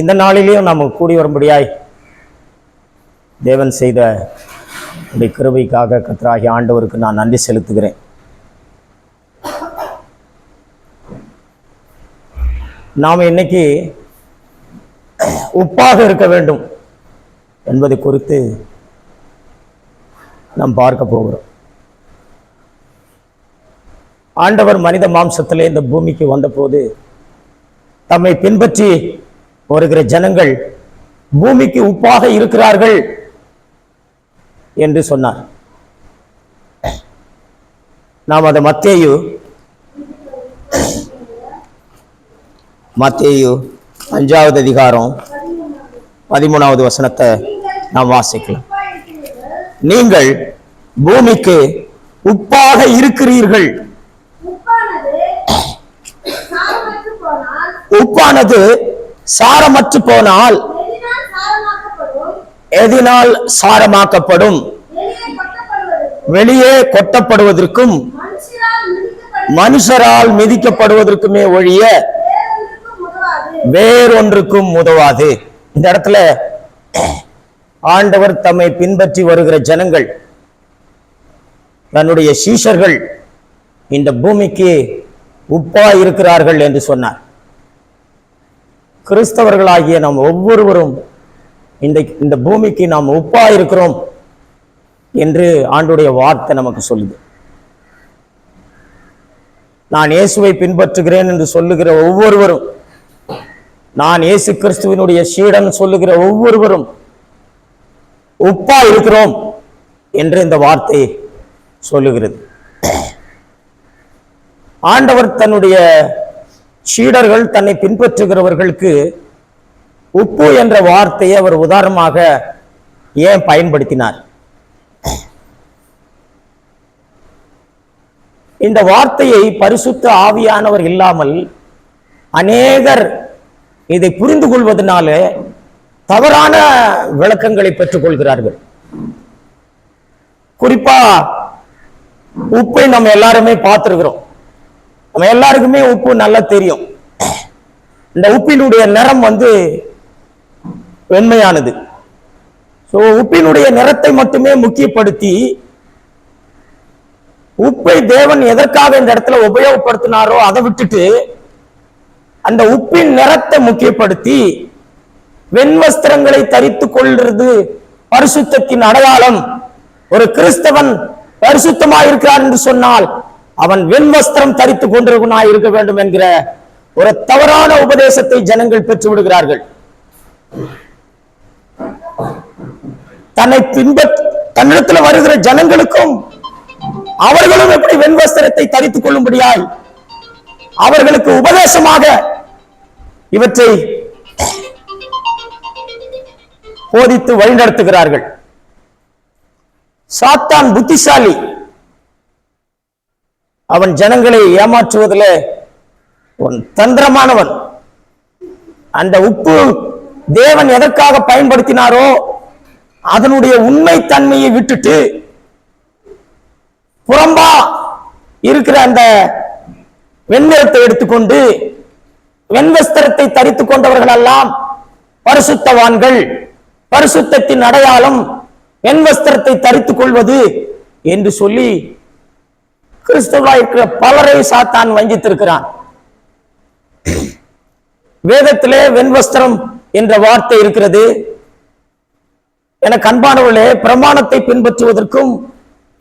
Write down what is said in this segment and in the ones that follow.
இந்த நாளிலேயும் நாம் கூடி வரும்படியாய் தேவன் செய்த உடைய கிருபைக்காக கத்தராகிய ஆண்டவருக்கு நான் நன்றி செலுத்துகிறேன். நாம் இன்னைக்கு உப்பாக இருக்க வேண்டும் என்பது குறித்து நாம் பார்க்க போகிறோம். ஆண்டவர் மனித மாம்சத்திலே இந்த பூமிக்கு வந்தபோது தம்மை பின்பற்றி வருகிற ஜனங்கள் பூமிக்கு உப்பாக இருக்கிறார்கள் என்று சொன்னார். நாம் அதை மத்தேயு மத்தேயு அஞ்சாவது அதிகாரம் பதிமூணாவது வசனத்தை நாம் வாசிக்கலாம். நீங்கள் பூமிக்கு உப்பாக இருக்கிறீர்கள். உப்பானது சாரமற்று போனால் எதினால் சாரமாக்கப்படும். வெளியே கொட்டப்படுவதற்கும் மனுஷரால் மிதிக்கப்படுவதற்குமே ஒழிய வேறொன்றுக்கும் உதவாது. இந்த இடத்துல ஆண்டவர் தம்மை பின்பற்றி வருகிற ஜனங்கள் தன்னுடைய சீஷர்கள் இந்த பூமிக்கு உப்பா இருக்கிறார்கள் என்று சொன்னார். கிறிஸ்தவர்களாகிய நாம் ஒவ்வொருவரும் இந்த இந்த பூமிக்கு நாம் உப்பா இருக்கிறோம் என்று ஆண்டுடைய வார்த்தை நமக்கு சொல்லுது. நான் இயேசுவை பின்பற்றுகிறேன் என்று சொல்லுகிற ஒவ்வொருவரும் நான் இயேசு கிறிஸ்துவனுடைய சீடன் சொல்லுகிற ஒவ்வொருவரும் உப்பா இருக்கிறோம் என்று இந்த வார்த்தை சொல்லுகிறது. ஆண்டவர் தன்னுடைய சீடர்கள் தன்னை பின்பற்றுகிறவர்களுக்கு உப்பு என்ற வார்த்தையை அவர் உதாரணமாக ஏன் பயன்படுத்தினார்? இந்த வார்த்தையை பரிசுத்த ஆவியானவர் இல்லாமல் அநேகர் இதை புரிந்து கொள்வதனால தவறான விளக்கங்களை பெற்றுக்கொள்கிறார்கள் குறிப்பா உப்பை நம்ம எல்லாருமே பார்த்திருக்கிறோம். நம்ம எல்லாருக்குமே உப்பு நல்லா தெரியும். இந்த உப்பினுடைய நிறம் வந்து வெண்மையானது. ஸோ உப்பினுடைய நிறத்தை மட்டுமே முக்கியப்படுத்தி உப்பை தேவன் எதற்காக இந்த இடத்துல உபயோகப்படுத்தினாரோ அதை விட்டுட்டு அந்த உப்பின் நிறத்தை முக்கியப்படுத்தி வெண்வஸ்திரங்களை தரித்து கொள்றது பரிசுத்தத்தின் அடையாளம். ஒரு கிறிஸ்தவன் பரிசுத்தமாயிருக்கிறார் என்று சொன்னால் அவன் வெண்வஸ்திரம் தரித்துக் கொண்டிருக்கனாய் இருக்க வேண்டும் என்கிற ஒரு தவறான உபதேசத்தை ஜனங்கள் பெற்று விடுகிறார்கள். தன்னை பின்ப தன்னிடத்தில் வருகிற ஜனங்களுக்கும் அவர்களும் எப்படி வெண்வஸ்திரத்தை தரித்துக் கொள்ளும்படியாய் அவர்களுக்கு உபதேசமாக இவற்றை போதித்து வழிநடத்துகிறார்கள். சாத்தான் புத்திசாலி அவன் ஜனங்களை ஏமாற்றுவதில் தந்திரமானவன். அந்த உப்பு தேவன் எதற்காக பயன்படுத்தினாரோ அதனுடைய உண்மை தன்மையை விட்டுட்டு புறம்பா இருக்கிற அந்த வெண்ணிறத்தை எடுத்துக்கொண்டு வெண்வஸ்திரத்தை தரித்து கொண்டவர்கள் எல்லாம் பரிசுத்தவான்கள். பரிசுத்தத்தின் அடையாளம் வெண்வஸ்திரத்தை தரித்துக் கொள்வது என்று சொல்லி கிறிஸ்தவா இருக்கிற பலரை சாத்தான் வஞ்சித்திருக்கிறான். வேதத்திலே வெண்வஸ்திரம் என்ற வார்த்தை இருக்கிறது. என அன்பானவர்களே பிரமாணத்தை பின்பற்றுவதற்கும்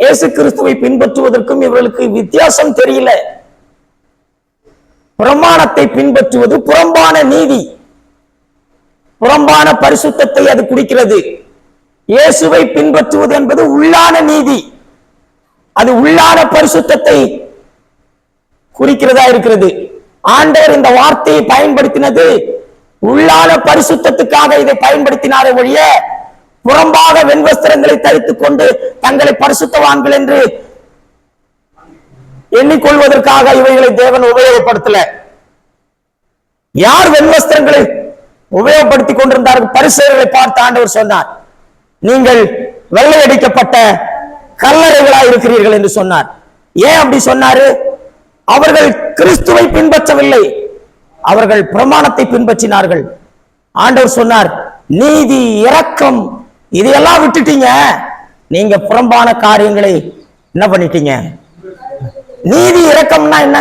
இயேசு கிறிஸ்துவை பின்பற்றுவதற்கும் இவர்களுக்கு வித்தியாசம் தெரியல. பிரமாணத்தை பின்பற்றுவது புறம்பான நீதி. புறம்பான பரிசுத்தத்தை அது குடிக்கிறது. இயேசுவை பின்பற்றுவது என்பது உள்ளான நீதி. அது உள்ளான பரிசுத்தத்தை குறிக்கிறதா இருக்கிறது. ஆண்டவர் இந்த வார்த்தையை பயன்படுத்தினது உள்ளான பரிசுத்தத்துக்காக இதை பயன்படுத்தினாரே ஒழிய புறம்பாக வெண்வஸ்திரங்களை தரித்துக் கொண்டு தங்களை பரிசுத்தவான்கள் என்று எண்ணிக்கொள்வதற்காக இவைகளை தேவன் உபயோகப்படுத்தல. யார் வெண்வஸ்திரங்களை உபயோகப்படுத்திக் கொண்டிருந்தார்கள்? பரிசுகளை பார்த்து ஆண்டவர் சொன்னார் நீங்கள் வெள்ளையடிக்கப்பட்ட கல்லறைகளா இருக்கிறீர்கள் என்று சொன்னார். ஏன் அப்படி சொன்னாரு? அவர்கள் கிறிஸ்துவை பின்பற்றவில்லை. அவர்கள் பிரமாணத்தை பின்பற்றினார்கள். ஆண்டவர் சொன்னார் நீதி இரக்கம் இதையெல்லாம் விட்டுட்டீங்க. நீங்க புறம்பான காரியங்களை என்ன பண்ணிட்டீங்க? நீதி இரக்கம்னா என்ன?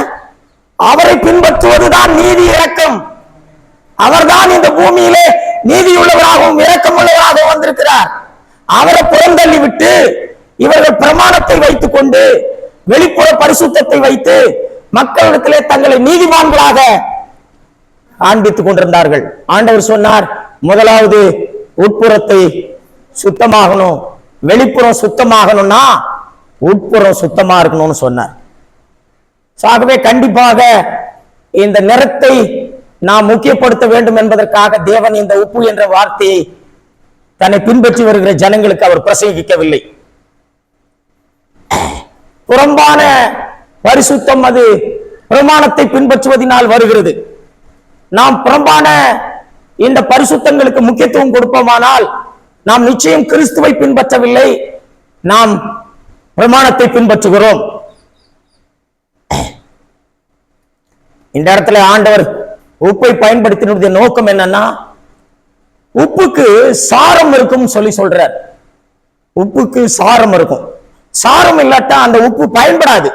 அவரை பின்பற்றுவதுதான் நீதி இரக்கம். அவர்தான் இந்த பூமியிலே நீதி உள்ளவராகவும் இரக்கம் உள்ளவராகவும் வந்திருக்கிறார். அவரை புறந்தள்ளி விட்டு இவர்கள் பிரமாணத்தை வைத்துக் கொண்டு வெளிப்புற பரிசுத்தத்தை வைத்து மக்களிடத்திலே தங்களை நீதிமான்களாக காண்பித்துக் கொண்டிருந்தார்கள். ஆண்டவர் சொன்னார் முதலாவது உட்புறத்தை சுத்தமாகணும் வெளிப்புறம் சுத்தமாகணும்னா உட்புறம் சுத்தமா இருக்கணும்னு சொன்னார். ஆகவே கண்டிப்பாக இந்த நிறத்தை நாம் முக்கியப்படுத்த வேண்டும் என்பதற்காக தேவன் இந்த உப்பு என்ற வார்த்தையை தன்னை பின்பற்றி வருகிற ஜனங்களுக்கு அவர் பிரசங்கிக்கவில்லை. புறம்பான பரிசுத்தம் அது. பிரமாணத்தை பின்பற்றுவதனால் வருகிறது. நாம் புறம்பான இந்த பரிசுத்தங்களுக்கு முக்கியத்துவம் கொடுப்போமானால் நாம் நிச்சயம் கிறிஸ்துவை பின்பற்றவில்லை. நாம் பிரமாணத்தை பின்பற்றுகிறோம். இந்த இடத்துல ஆண்டவர் உப்பை பயன்படுத்தினுடைய நோக்கம் என்னன்னா உப்புக்கு சாரம் இருக்கும் சொல்லி சொல்றார். உப்புக்கு சாரம் இருக்கும். சாரம் இல்லாட்டா அந்த உப்பு பயன்படாது.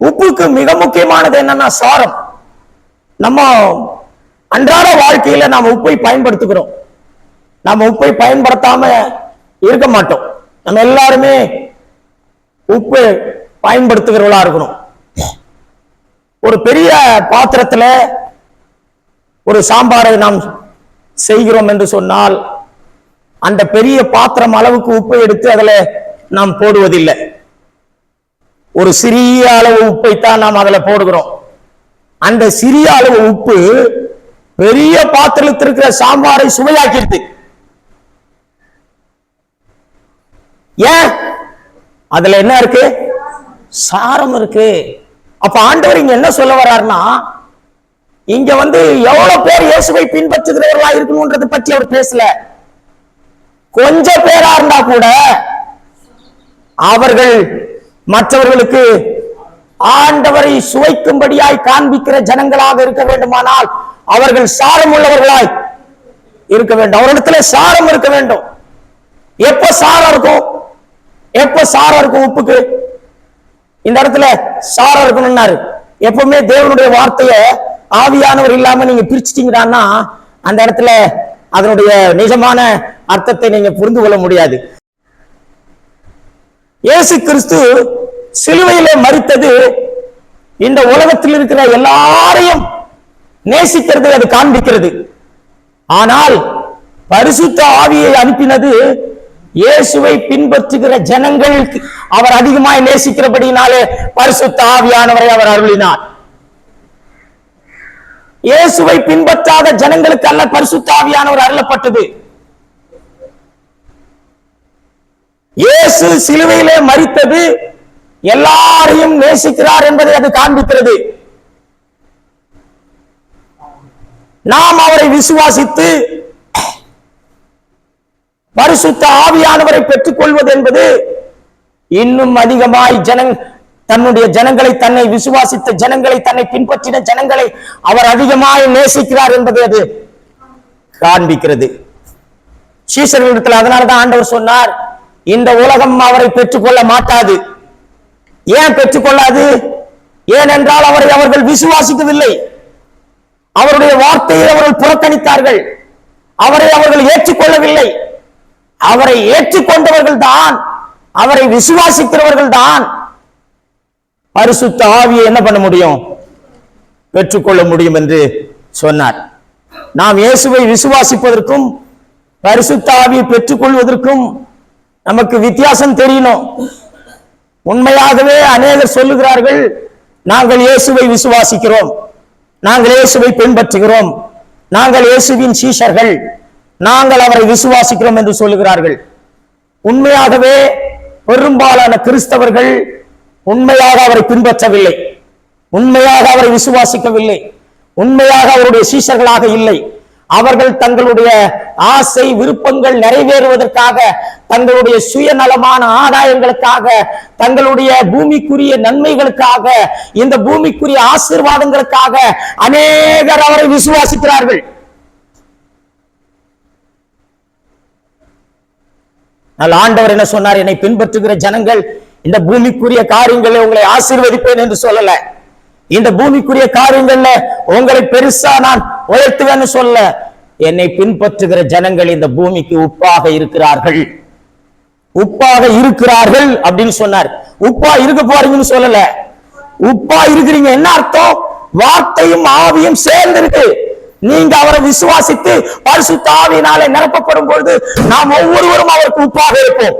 உப்புக்கு மிக முக்கியமானது என்னன்னா சாரம். நம்ம அன்றாட வாழ்க்கையில நாம் உப்பை பயன்படுத்துகிறோம். நாம உப்பை பயன்படுத்தாம இருக்க மாட்டோம். நம்ம எல்லாருமே உப்பு பயன்படுத்துகிறவளா இருக்கணும். ஒரு பெரிய பாத்திரத்துல ஒரு சாம்பாரை நாம் செய்கிறோம் என்று சொன்னால் அந்த பெரிய பாத்திரம் அளவுக்கு உப்பை எடுத்து அதுல நாம் போடுவதில்லை. ஒரு சிறிய அளவு உப்பைத்தான் நாம் அதுல போடுகிறோம். அந்த சிறிய அளவு உப்பு பெரிய பாத்திரத்தில் இருக்கிற சாம்பாரை சுவையாக்கிடுது. ஏன்? அதுல என்ன இருக்கு? சாரம் இருக்கு. அப்ப ஆண்டவர் இங்க என்ன சொல்ல வர்றாருன்னா இங்க வந்து எவ்வளவு பேர் இயேசுவை பின்பற்றுகிறவர்களா இருக்கணும்ன்றது பற்றி அவர் பேசல. கொஞ்ச பேரா இருந்தா கூட அவர்கள் மற்றவர்களுக்கு ஆண்டவரை சுவைக்கும்படியாய் காண்பிக்கிற ஜனங்களாக இருக்க வேண்டுமானால் அவர்கள் சாரம் உள்ளவர்களாய் இருக்க வேண்டும். அவரிடத்துல சாரம் இருக்க வேண்டும். எப்ப சாரம் இருக்கும்? எப்ப சாரம் இருக்கும் உப்புக்கு? இந்த இடத்துல சாரம் இருக்கணும்னாரு. எப்பவுமே தேவனுடைய வார்த்தைய ஆவியானவர் இல்லாம நீங்க பிரிச்சிட்டீங்கன்னா அந்த இடத்துல அதனுடைய நிஜமான அர்த்தத்தை நீங்க புரிந்து கொள்ள முடியாது. இயேசு கிறிஸ்து சிலுவையிலே மறித்தது இந்த உலகத்தில் இருக்கிற எல்லாரையும் நேசிக்கிறது அது காண்பிக்கிறது. ஆனால் பரிசுத்த ஆவியை அனுப்பினது இயேசுவை பின்பற்றுகிற ஜனங்களுக்கு அவர் அதிகமாய் நேசிக்கிறபடினாலே பரிசுத்த ஆவியானவரை அவர் அருளினார். இயேசுவை பின்பற்றாத ஜனங்களுக்கு அல்ல பரிசுத்தாவியானவர் அருளப்பட்டது. இயேசு சிலுவையிலே மறித்தது எல்லாரையும் நேசிக்கிறார் என்பதை அது காண்பிக்கிறது. நாம் அவரை விசுவாசித்து பரிசுத்த ஆவியானவரை பெற்றுக் கொள்வது என்பது இன்னும் அதிகமாய் ஜனங் தன்னுடைய ஜனங்களை தன்னை விசுவாசித்த ஜனங்களை தன்னை பின்பற்றின ஜனங்களை அவர் அதிகமாக நேசிக்கிறார் என்பதை அது காண்பிக்கிறது. சீசர்களிடத்தில் அதனாலதான் ஆண்டவர் சொன்னார் இந்த உலகம் அவரை பெற்றுக்கொள்ள மாட்டாது. ஏன் பெற்றுக்கொள்ளாது? ஏனென்றால் அவரை அவர்கள் விசுவாசிக்கவில்லை. அவருடைய வார்த்தையை அவர்கள் புறக்கணித்தார்கள். அவரை அவர்கள் ஏற்றுக்கொள்ளவில்லை. அவரை ஏற்றுக்கொண்டவர்கள் தான் அவரை விசுவாசிக்கிறவர்கள் தான் பரிசுத்த ஆவியை என்ன பண்ண முடியும்? பெற்றுக்கொள்ள முடியும் என்று சொன்னார். நாம் இயேசுவை விசுவாசிப்பதற்கும் பரிசுத்த ஆவியை பெற்றுக்கொள்வதற்கும் நமக்கு வித்தியாசம் தெரியணும். உண்மையாகவே அநேகர் சொல்லுகிறார்கள் நாங்கள் இயேசுவை விசுவாசிக்கிறோம். நாங்கள் இயேசுவை பின்பற்றுகிறோம். நாங்கள் இயேசுவின் சீஷர்கள். நாங்கள் அவரை விசுவாசிக்கிறோம் என்று சொல்லுகிறார்கள். உண்மையாகவே பெரும்பாலான கிறிஸ்தவர்கள் உண்மையாக அவரை பின்பற்றவில்லை. உண்மையாக அவரை விசுவாசிக்கவில்லை. உண்மையாக அவருடைய சீஷர்களாக இல்லை. அவர்கள் தங்களுடைய ஆசை விருப்பங்கள் நிறைவேறுவதற்காக தங்களுடைய சுயநலமான ஆதாயங்களுக்காக தங்களுடைய பூமிக்குரிய நன்மைகளுக்காக இந்த பூமிக்குரிய ஆசீர்வாதங்களுக்காக அநேகர் அவரை விசுவாசிக்கிறார்கள். ஆனால் ஆண்டவர் என்ன சொன்னார்? என்னை பின்பற்றுகிற ஜனங்கள் இந்த பூமிக்குரிய காரியங்களை உங்களை ஆசீர்வதிப்பேன் என்று சொல்லல. இந்த பூமிக்குரிய காரியங்கள்ல உங்களை பெருசா நான் உயர்த்துவேன்னு சொல்ல என்னை பின்பற்றுகிற ஜனங்கள் இந்த பூமிக்கு உப்பாக இருக்கிறார்கள். உப்பாக இருக்கிறார்கள் அப்படின்னு சொன்னார். உப்பா இருக்க போறீங்கன்னு சொல்லல. உப்பா இருக்கிறீங்க. என்ன அர்த்தம்? வார்த்தையும் ஆவியும் சேர்ந்து இருக்கு நீங்க அவரை விசுவாசித்து பரிசுத்த ஆவியினாலே நிரப்பப்படும் பொழுது நாம் ஒவ்வொருவரும் அவருக்கு உப்பாக இருப்போம்.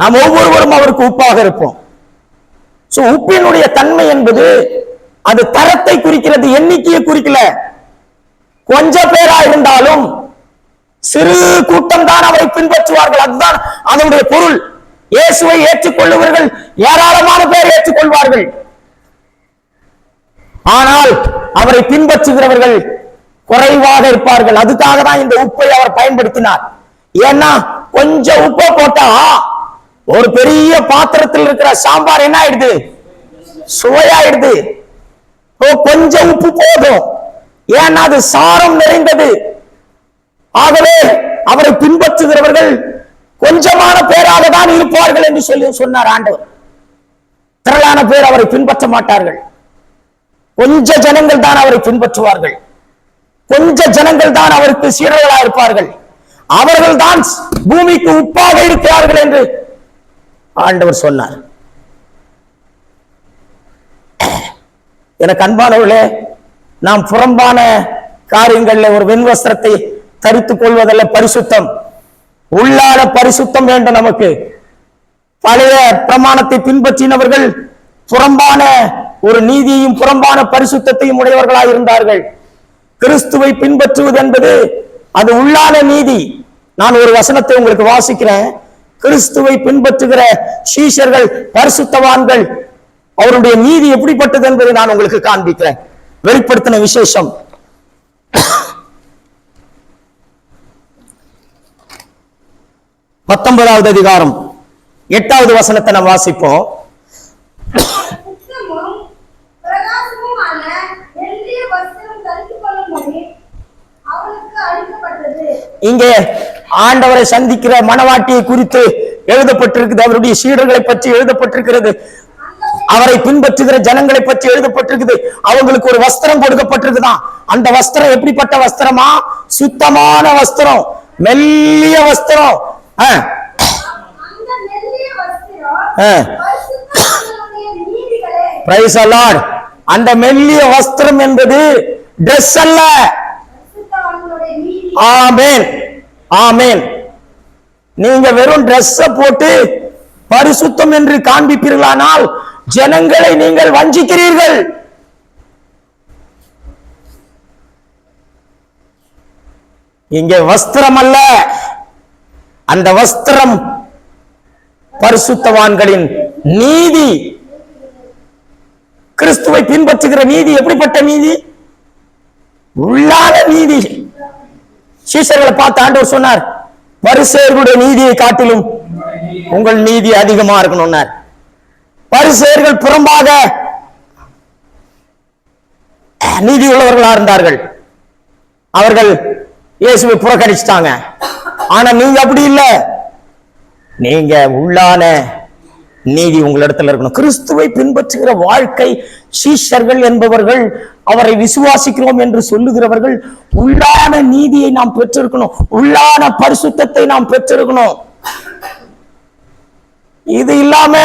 நாம் ஒவ்வொருவரும் அவருக்கு உப்பாக இருப்போம். சோ உப்பினுடைய தன்மை என்பது அது தரத்தை குறிக்கிறது எண்ணிக்கையை குறிக்கல. கொஞ்ச பேரா இருந்தாலும் சிறு கூட்டம் தான் அவரை பின்பற்றுவார்கள். அதுதான் அதனுடைய பொருள். இயேசுவை ஏற்றுக்கொள்ளுவர்கள் ஏராளமான பேர் ஏற்றுக்கொள்வார்கள். ஆனால் அவரை பின்பற்றுகிறவர்கள் குறைவாக இருப்பார்கள். அதுக்காக தான் இந்த உப்பை அவர் பயன்படுத்தினார். ஏன்னா கொஞ்சம் உப்பை போட்டா ஒரு பெரிய பாத்திரத்தில் இருக்கிற சாம்பார் என்ன ஆயிடுது? சுவையாயிடுது. ஓ கொஞ்சம் உப்பு போதும். ஏன்னா அது சாரம் நிறைந்தது. ஆகவே அவரை பின்பற்றுகிறவர்கள் கொஞ்சமான பேராக தான் இருப்பார்கள் என்று சொல்லி சொன்னார் ஆண்டவர். திரளான பேர் அவரை பின்பற்ற மாட்டார்கள். கொஞ்ச ஜனங்கள் தான் அவரை பின்பற்றுவார்கள். கொஞ்ச ஜனங்கள் தான் அவருக்கு சீரர்களாக இருப்பார்கள். அவர்கள் தான் பூமிக்கு உப்பாக இருக்கிறார்கள் என்று ஆண்டவர் சொன்னார். எனக்கு அன்பானவர்களே நாம் புறம்பான காரியங்கள்ல ஒரு வெண்வஸ்திரத்தை தரித்துக் கொள்வதல்ல பரிசுத்தம். உள்ளான பரிசுத்தம் வேண்டும் நமக்கு. பழைய பிரமாணத்தை பின்பற்றினவர்கள் புறம்பான ஒரு நீதியையும் புறம்பான பரிசுத்தையும் உடையவர்களாக இருந்தார்கள். கிறிஸ்துவை பின்பற்றுவது என்பது அது உள்ளான நீதி. நான் ஒரு வசனத்தை உங்களுக்கு வாசிக்கிறேன். கிறிஸ்துவை பின்பற்றுகிற சீஷர்கள் பரிசுத்தவான்கள் அவருடைய நீதி எப்படிப்பட்டது என்பதை நான் உங்களுக்கு காண்பிக்கிறேன். வெளிப்படுத்தின விசேஷம். பத்தொன்பதாவது அதிகாரம். எட்டாவது வசனத்தை நாம் வாசிப்போம். இங்கே ஆண்டவரை சந்திக்கிற மனவாட்டியை குறித்து எழுதப்பட்டிருக்குது அவருடைய சீடர்களை பற்றி எழுதப்பட்டிருக்கிறது அவரை பின்பற்றுகிற ஜனங்களை பற்றி எழுதப்பட்டிருக்குது. அவங்களுக்கு ஒரு வஸ்திரம் கொடுக்கப்பட்டிருக்குதான் அந்த வஸ்திரம் எப்படிப்பட்ட வஸ்திரமா? சுத்தமான வஸ்திரம். மெல்லிய வஸ்திரம். ஆ, அந்த மெல்லிய வஸ்திரம் அந்த மெல்லிய வஸ்திரம் என்பது ட்ரெஸ் அல்ல. ஆமேன். ஆமேன். நீங்க வெறும் Dress போட்டு பரிசுத்தம் என்று காண்பிப்பீர்களானால் ஜனங்களை நீங்கள் வஞ்சிக்கிறீர்கள். இங்கே வஸ்திரம் அல்ல. அந்த வஸ்திரம் பரிசுத்தவான்களின் நீதி. கிறிஸ்துவை பின்பற்றுகிற நீதி எப்படிப்பட்ட நீதி? உள்ளாத நீதி. சீஷர்களை பார்த்து ஆண்டவர் சொன்னார் பரிசேயர்களுடைய நீதியை காட்டிலும் உங்கள் நீதி அதிகமா இருக்கணும்னார் பரிசேயர்கள் புறம்பாக நீதி உள்ளவர்களா இருந்தார்கள். அவர்கள் இயேசுவை புறக்கணிச்சிட்டாங்க. ஆனா நீங்க அப்படி இல்லை. நீங்க உள்ளான நீதி உங்களிடத்துல இருக்கணும். கிறிஸ்துவை பின்பற்றுகிற வாழ்க்கை சீஷர்கள் என்பவர்கள் அவரை விசுவாசிக்கிறோம் என்று சொல்லுகிறவர்கள் உள்ளான நீதியை நாம் பெற்றிருக்கணும். உள்ளான பரிசுத்தத்தை நாம் பெற்றிருக்கணும். இது இல்லாம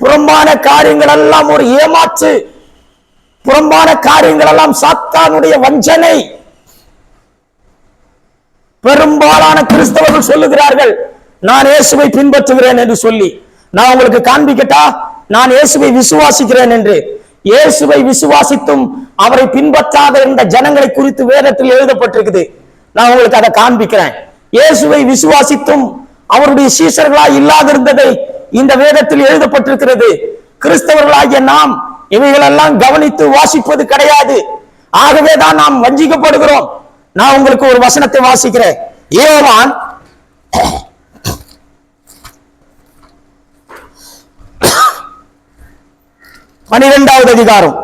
புறம்பான காரியங்கள் எல்லாம் ஒரு ஏமாற்று புறம்பான காரியங்கள் எல்லாம் சாத்தானுடைய வஞ்சனை. பெரும்பாலான கிறிஸ்தவர்கள் சொல்லுகிறார்கள் நான் இயேசுவை பின்பற்றுகிறேன் என்று சொல்லி. நான் உங்களுக்கு காண்பிக்கட்டா? நான் இயேசுவை விசுவாசிக்கிறேன் என்று. இயேசுவை விசுவாசித்தும் அவரை பின்பற்றாத இருந்த ஜனங்களை குறித்து வேதத்தில் எழுதப்பட்டிருக்குது. நான் உங்களுக்கு அதை காண்பிக்கிறேன். இயேசுவை விசுவாசித்தும் அவருடைய சீஷர்களாய் இல்லாதிருந்ததை இந்த வேதத்தில் எழுதப்பட்டிருக்கிறது. கிறிஸ்தவர்களாகிய நாம் இவைகளெல்லாம் கவனித்து வாசிப்பது கிடையாது. ஆகவே தான் நாம் வஞ்சிக்கப்படுகிறோம். நான் உங்களுக்கு ஒரு வசனத்தை வாசிக்கிறேன். ஏவான் பனிரெண்டாவது அதிகாரம்.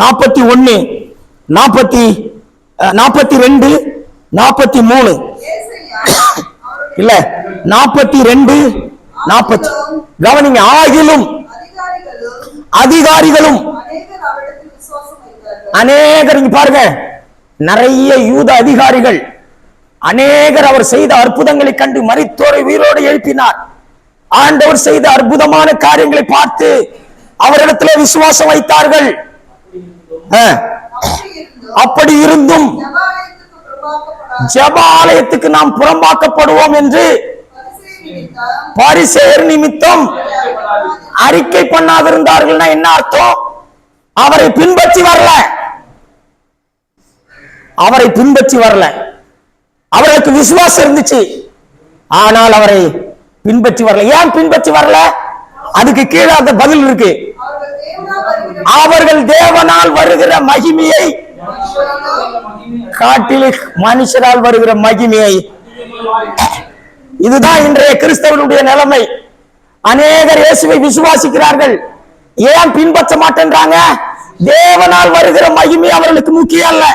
நாற்பத்தி ஒன்னு நாற்பத்தி நாற்பத்தி ரெண்டு நாற்பத்தி மூணு. இல்ல நாற்பத்தி ரெண்டு நாற்பத்தி கவனிங்க ஆகிலும் அதிகாரிகளும் அநேகர் பாருங்க நிறைய யூத அதிகாரிகள் அநேகர் அவர் செய்த அற்புதங்களை கண்டு மறித்தோரை உயிரோடு எழுப்பினார். ஆண்டவர் செய்த அற்புதமான காரியங்களை பார்த்து அவரிடத்துல விசுவாசம் வைத்தார்கள். அப்படி இருந்தும் ஜப ஆலயத்துக்கு நாம் புறம்பாக்கப்படுவோம் என்று பரிசேயர் நிமித்தம் நிமித்தம் அறிக்கை பண்ணாதிருந்தார்கள்னா என்ன அர்த்தம்? அவரை பின்பற்றி வரல. அவரை பின்பற்றி வரல. அவருக்கு விசுவாசம் இருந்துச்சு. ஆனால் அவரை பின்பற்றி வரல. ஏன் பின்பற்றி வரல? அதுக்கு கீழே அந்த பதில் இருக்கு. அவர்கள் தேவனால் வருகிற மகிமையை காட்டில் மனுஷரால் வருகிற மகிமையை. இதுதான் இன்றைய கிறிஸ்தவனுடைய நிலைமை. அநேகர் இயேசுவை விசுவாசிக்கிறார்கள். ஏன் பின்பற்ற மாட்டேன்றாங்க? தேவனால் வருகிற மகிமை அவர்களுக்கு முக்கியம் இல்லை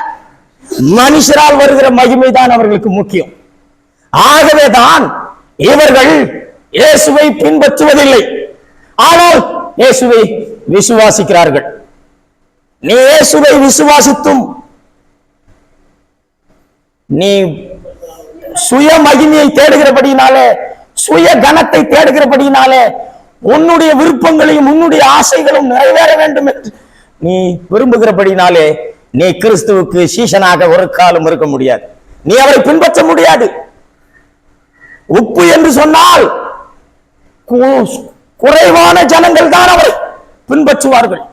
மனுஷரால் வருகிற மகிமைதான் அவர்களுக்கு முக்கியம். ஆகவே தான் இவர்கள் இயேசுவை பின்பற்றுவதில்லை. ஆனால் இயேசுவை விசுவாசிக்கிறார்கள். நீ இயேசுவை விசுவாசித்தும் நீ சுய மகிமையை தேடுகிறபடினாலே சுய கனத்தை தேடுகிறபடினாலே உன்னுடைய விருப்பங்களையும் உன்னுடைய ஆசைகளும் நிறைவேற வேண்டும் என்று நீ விரும்புகிறபடினாலே நீ கிறிஸ்துவுக்கு சீசனாக ஒரு காலம் இருக்க முடியாது. நீ அவரை பின்பற்ற முடியாது. உப்பு என்று சொன்னால் குறைவான ஜனங்கள் தான் அவரை பின்பற்றுவார்கள்.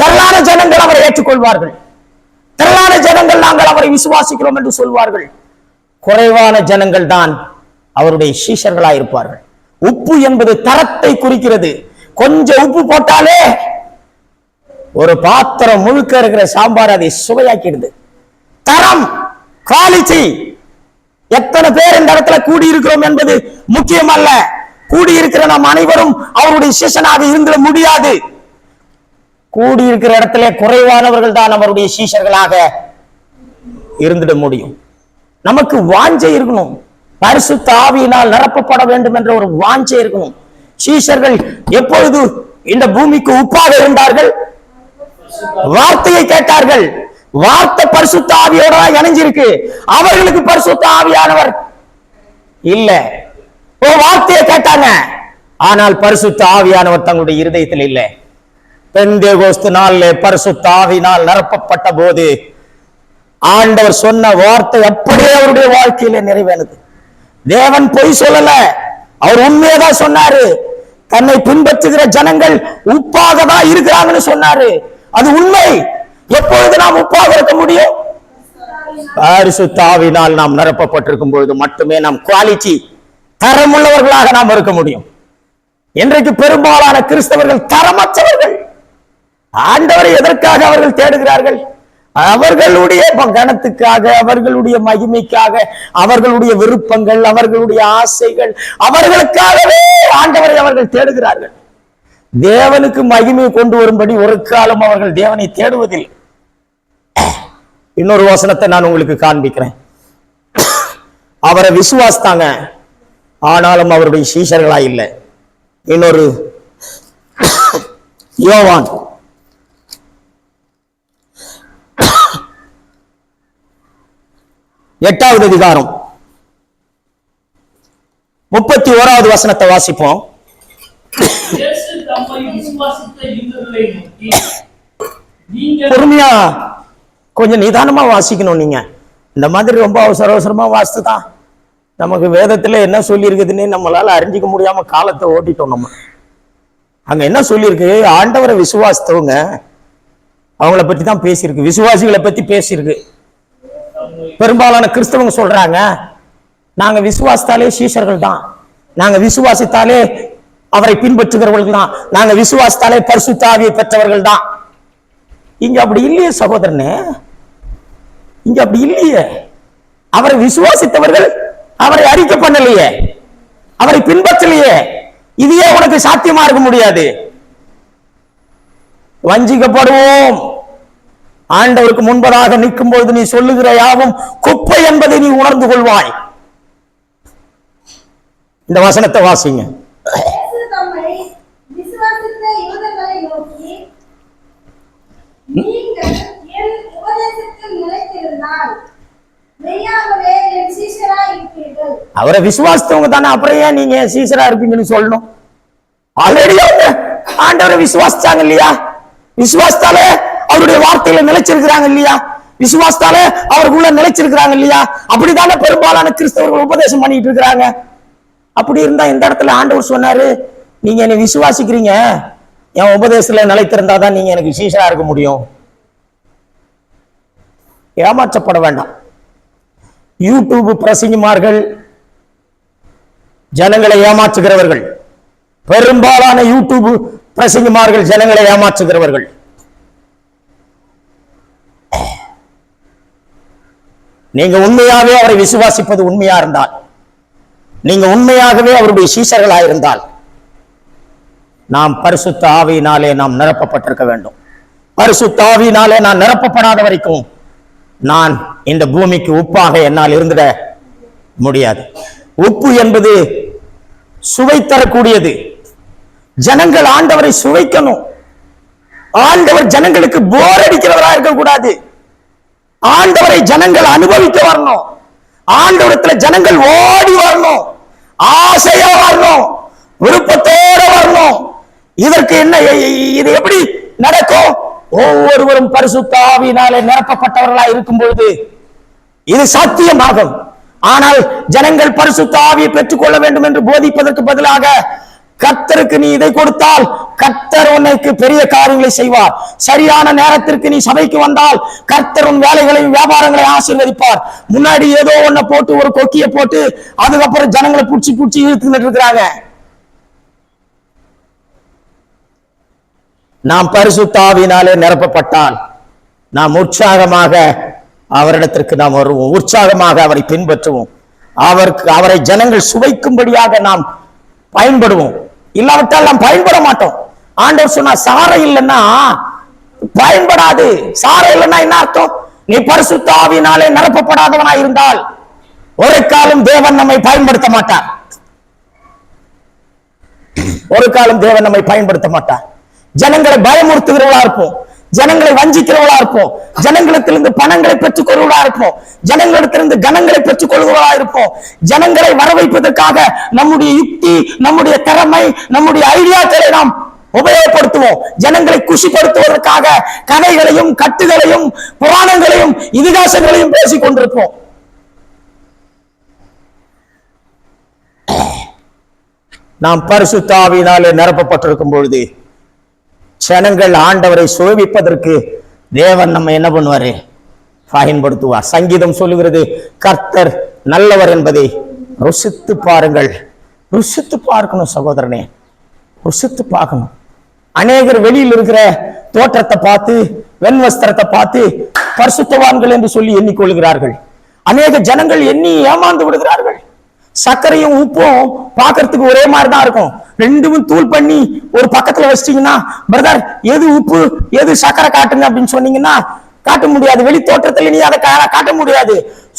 திரளான ஜனங்கள் அவரை ஏற்றுக்கொள்வார்கள். திரளான ஜனங்கள் நாங்கள் அவரை விசுவாசிக்கிறோம் என்று சொல்வார்கள். குறைவான ஜனங்கள் தான் அவருடைய சீஷர்களாய் இருப்பார்கள் உப்பு என்பது தரத்தை குறிக்கிறது. கொஞ்சம் உப்பு போட்டாலே ஒரு பாத்திரம் முழுக்க இருக்கிற சாம்பார் அதை சுவையாக்கிடுது. தரம் குவாலிட்டி எத்தனை பேர் இந்த இடத்துல கூடியிருக்கிறோம் என்பது முக்கியம் அல்ல கூடியிருக்கிற நாம் அனைவரும் அவருடைய சீசனாக இருந்திட முடியாது. கூடியிருக்கிற இடத்துல குறைவானவர்கள் தான் அவருடைய சீஷர்களாக இருந்துட முடியும். நமக்கு வாஞ்சை இருக்கணும். பரிசுத்த ஆவியினால் நிரப்பப்பட வேண்டும் என்ற ஒரு வாஞ்சை இருக்கணும். சீஷர்கள் எப்பொழுது இந்த பூமிக்கு உப்பாக இருந்தார்கள்? வார்த்தையை கேட்டார்கள். வார்த்தை பரிசுத்த ஆவியோட தான் இணைஞ்சிருக்கு. அவர்களுக்கு பரிசுத்த ஆவியானவர் இல்ல. ஓ வார்த்தையை கேட்டாங்க. ஆனால் பரிசுத்த ஆவியானவர் தங்களுடைய இருதயத்தில் இல்லை. பெந்தேகோஸ்து நாள்ல பரிசுத்த ஆவினால் நிரப்பப்பட்ட போது ஆண்டவர் சொன்ன வார்த்தை அப்படியே அவருடைய வாழ்க்கையில நிறைவேறது. தேவன் பொய் சொல்லல. அவர் உண்மையதான் சொன்னாரு. தன்னை பின்பற்றுகிற ஜனங்கள் உப்பாக தான் இருக்கிறாங்கன்னு சொன்னாரு. அது உண்மை. எப்பொழுது நாம் உப்பாக இருக்க முடியும்? பரிசுத்தாவினால் நாம் நிரப்பப்பட்டிருக்கும் பொழுது மட்டுமே நாம் குவாலிட்டி தரமுள்ளவர்களாக நாம் இருக்க முடியும். இன்றைக்கு பெரும்பாலான கிறிஸ்தவர்கள் தரமற்றவர்கள். ஆண்டவரை எதற்காக அவர்கள் தேடுகிறார்கள்? அவர்களுடைய கணத்துக்காக அவர்களுடைய மகிமைக்காக அவர்களுடைய விருப்பங்கள் அவர்களுடைய ஆசைகள் அவர்களுக்காகவே ஆண்டவரை அவர்கள் தேடுகிறார்கள். தேவனுக்கு மகிமை கொண்டு வரும்படி ஒரு காலம் அவர்கள் தேவனை தேடுவதில் இன்னொரு வசனத்தை நான் உங்களுக்கு காண்பிக்கிறேன். அவரை விசுவாசித்தாங்க ஆனாலும் அவருடைய சீஷர்களா இல்லை. இன்னொரு யோவான். எட்டாவது அதிகாரம். முப்பத்தி ஓராவது வசனத்தை வாசிப்போம். இயேசு தம்மை விசுவாசித்த யூதர்களை நோக்கி நீங்கள் பொறுமையா கொஞ்சம் நிதானமா வாசிக்கணும் நீங்க. இந்த மாதிரி ரொம்ப அவசர அவசரமா வாசித்து தான் நமக்கு வேதத்துல என்ன சொல்லியிருக்குதுன்னு நம்மளால அறிஞ்சிக்க முடியாம காலத்தை ஓட்டிட்டோம் நம்ம. அங்க என்ன சொல்லியிருக்கு? ஆண்டவரை விசுவாசித்தவங்க அவங்கள பத்தி தான் பேசியிருக்கு. விசுவாசிகளை பத்தி பேசியிருக்கு. பெரும்பாலான கிறிஸ்தவங்க சொல்றாங்க நாங்க விசுவாசித்தாலே சீஷர்கள் தான் நாங்க விசுவாசித்தாலே அவரை பின்பற்றுகிறவர்கள் தான் நாங்க விசுவாசத்தாலே பரிசுத்த ஆவியை பெற்றவர்கள் தான் இங்க அப்படி இல்லையே சகோதரனே. இங்க அப்படி இல்லையே. அவரை விசுவாசித்தவர்கள் அவரை அறிக்கை பண்ணலையே. அவரை பின்பற்றலையே. இதையே உனக்கு சாத்தியமா இருக்க முடியாது. வஞ்சிக்கப்படுவோம். ஆண்டவருக்கு முன்பதாக நிற்கும் பொழுது நீ சொல்லுகிற யாவும் குப்பை என்பதை நீ உணர்ந்து கொள்வாய். இந்த வசனத்தை வாசிங்க இயேசு தம்மை விசுவாசித்த யூதர்களை நோக்கி நீங்கள் என் உபதேசத்தில் நிலைத்திருந்தால் மெய்யாகவே என் சீஷராய் இருப்பீர்கள் அவரை விசுவாசித்தவங்க தானே அப்புறம் ஏன் நீங்க சீசரா இருப்பீங்கன்னு சொல்லணும்? ஆல்ரெடி அவங்க ஆண்டவரை விசுவாசிச்சாங்க இல்லையா? விசுவாசத்தாலே அவருடைய வார்த்தையில நிலைச்சிருக்கிறாங்க இல்லையா? விசுவாசத்தாலே அவருக்குள்ள நிலைச்சிருக்கிறாங்க இல்லையா? அப்படித்தானே பெரும்பாலான கிறிஸ்தவர்கள் உபதேசம் பண்ணிட்டு இருக்கிறாங்க. அப்படி இருந்தா இந்த இடத்துல ஆண்டவர் சொன்னாரு நீங்க என்னை விசுவாசிக்கிறீங்க என் உபதேசத்தில் நிலைத்திருந்தா தான் நீங்க எனக்கு சீஷரா இருக்க முடியும். ஏமாற்றப்பட வேண்டாம். யூடியூப் பிரசங்கிமார்கள் ஜனங்களை ஏமாற்றுகிறவர்கள் பெரும்பாலான யூடியூப் பிரசங்கிமார்கள் ஜனங்களை ஏமாற்றுகிறவர்கள். நீங்க உண்மையாகவே அவரை விசுவாசிப்பது உண்மையா இருந்தால் நீங்க உண்மையாகவே அவருடைய சீஷர்களாக இருந்தால் நாம் பரிசுத்த ஆவியினாலே நாம் நிரப்பப்பட்டிருக்க வேண்டும். பரிசுத்த ஆவியினாலே நான் நிரப்பப்படாத வரைக்கும் நான் இந்த பூமிக்கு உப்பாக என்னால் இருந்துட முடியாது. உப்பு என்பது சுவை தரக்கூடியது. ஜனங்கள் ஆண்டவரை சுவைக்கணும். ஆண்டவர் ஜனங்களுக்கு போர் அடிக்கிறவராக இருக்கக்கூடாது. ஆண்டவரை ஜனங்கள் அனுபவிக்க வரணும். ஆண்டவரத்துல ஜனங்கள் ஓடி வரணும். ஆசையா வரணும். விருப்பத்தோட வரணும். இதற்கு என்ன இது எப்படி நடக்கும்? ஒவ்வொருவரும் பரிசுத்த ஆவியினாலே நிரப்பப்பட்டவர்களா இருக்கும் பொழுது இது சாத்தியமாகும். ஆனால் ஜனங்கள் பரிசுத்த ஆவியை பெற்றுக்கொள்ள வேண்டும் என்று போதிப்பதற்கு பதிலாக கர்த்தருக்கு நீ இதை கொடுத்தால் கர்த்தர் உனக்கு பெரிய காரியங்களை செய்வார். சரியான நேரத்திற்கு நீ சபைக்கு வந்தால் கர்த்தர் உன் வேலைகளையும் வியாபாரங்களையும் ஆசீர்வதிப்பார். முன்னாடி ஏதோ ஒன்ன போட்டு ஒரு கொக்கிய போட்டு அதுக்கப்புறம் ஜனங்களை பிடிச்சி பிடிச்சி இழுத்துக்கிட்டு இருக்கிறாங்க. நாம் பரிசுத்தாவினாலே நிரப்பப்பட்டால் நாம் உற்சாகமாக அவரிடத்திற்கு நாம் வருவோம். உற்சாகமாக அவரை பின்பற்றுவோம். அவருக்கு அவரை ஜனங்கள் சுவைக்கும்படியாக நாம் பயன்படுவோம். இல்லாவிட்டால் நாம் பயன்பட மாட்டோம். ஆண்டவர் சொன்னா சாரை இல்லைன்னா பயன்படாது. சாரை இல்லைன்னா என்ன அர்த்தம்? நீ பரிசுத்தாவினாலே நிரப்பப்படாதவனா இருந்தால் ஒரு காலம் தேவன் நம்மை பயன்படுத்த மாட்டார். ஒரு காலம் தேவன் நம்மை பயன்படுத்த மாட்டார். ஜனங்களை பயமுறுத்துகிறவளா இருப்போம். ஜனங்களை வஞ்சிக்கிறவளா இருப்போம். ஜனங்களிடத்திலிருந்து பணங்களை பெற்றுக் கொள்வதா இருப்போம். ஜனங்களிடத்திலிருந்து கனங்களை பெற்றுக் கொள்வதா இருப்போம். ஜனங்களை வரவைப்பதற்காக நம்முடைய யுக்தி நம்முடைய திறமை நம்முடைய ஐடியாக்களை நாம் உபயோகப்படுத்துவோம். ஜனங்களை குஷிப்படுத்துவதற்காக கதைகளையும் கட்டுகளையும் புராணங்களையும் இதிகாசங்களையும் பேசிக் கொண்டிருப்போம். நாம் பரிசுத்தாவினாலே நிரப்பப்பட்டிருக்கும் பொழுது ஜனங்கள் ஆண்டவரை சோவிப்பதற்கு தேவன் நம்ம என்ன பண்ணுவாரு? பயன்படுத்துவார். சங்கீதம் சொல்லுகிறது கர்த்தர் நல்லவர் என்பதை ருசித்து பாருங்கள். ருசித்து பார்க்கணும் சகோதரனே. ருசித்து பார்க்கணும். அநேகர் வெளியில் இருக்கிற தோற்றத்தை பார்த்து வெண் வஸ்திரத்தை பார்த்து பரிசுத்தவான்கள் என்று சொல்லி எண்ணிக்கொள்கிறார்கள். அநேக ஜனங்கள் எண்ணி ஏமாந்து விடுகிறார்கள். சர்க்கரையும் உப்பும் பார்க்கறதுக்கு ஒரே மாதிரி தான் இருக்கும். ரெண்டும் தூள் பண்ணி ஒரு பக்கத்துல வச்சிட்டீங்கன்னா பிரதர் எது உப்பு எது சர்க்கரை காட்டுங்க அப்படின்னு சொன்னீங்கன்னா காட்ட முடியாது. வெளி தோற்றத்துல நீ அதை காட்ட முடியாது.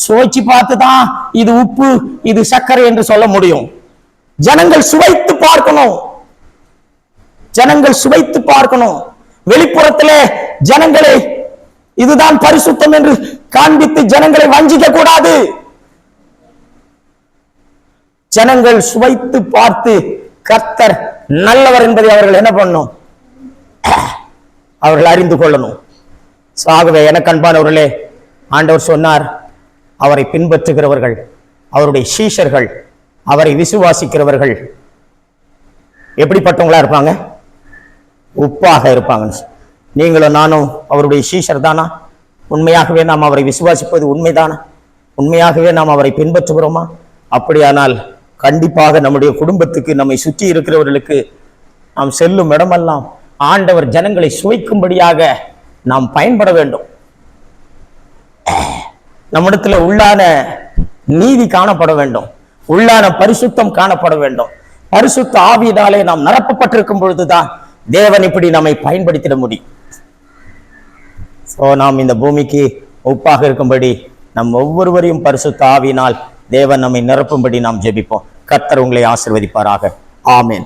சுவைச்சு பார்த்து தான் இது உப்பு இது சர்க்கரை என்று சொல்ல முடியும். ஜனங்கள் சுவைத்து பார்க்கணும். ஜனங்கள் சுவைத்து பார்க்கணும். வெளிப்புறத்திலே ஜனங்களை இதுதான் பரிசுத்தம் என்று காண்பித்து ஜனங்களை வஞ்சிக்க கூடாது ஜனங்கள் சுவைத்து பார்த்து கர்த்தர் நல்லவர் என்பதை அவர்கள் என்ன பண்ணும்? அவர்கள் அறிந்து கொள்ளணும். ஆகவே எனக்கு அன்பானவர்களே ஆண்டவர் சொன்னார் அவரை பின்பற்றுகிறவர்கள் அவருடைய சீஷர்கள் அவரை விசுவாசிக்கிறவர்கள் எப்படிப்பட்டவங்களா இருப்பாங்க? உப்பாக இருப்பாங்க. நீங்களும் நானும் அவருடைய சீஷர் தானா? உண்மையாகவே நாம் அவரை விசுவாசிப்பது உண்மைதானா? உண்மையாகவே நாம் அவரை பின்பற்றுகிறோமா? அப்படியானால் கண்டிப்பாக நம்முடைய குடும்பத்துக்கு நம்மை சுற்றி இருக்கிறவர்களுக்கு நாம் செல்லும் இடமெல்லாம் ஆண்டவர் ஜனங்களை சுவைக்கும்படியாக நாம் பயன்பட வேண்டும். நம்மிடத்துல உள்ளான நீதி காணப்பட வேண்டும். உள்ளான பரிசுத்தம் காணப்பட வேண்டும். பரிசுத்த ஆவியினாலே நாம் நிரப்பப்பட்டிருக்கும் பொழுதுதான் தேவன் இப்படி நம்மை பயன்படுத்திட முடியும். சோ நாம் இந்த பூமிக்கு உப்பாக இருக்கும்படி நம் ஒவ்வொருவரையும் பரிசுத்த ஆவியினால் தேவன் நம்மை நிரப்பும்படி நாம் ஜெபிப்போம். கர்த்தர் உங்களை ஆசிர்வதிப்பாராக. ஆமேன்.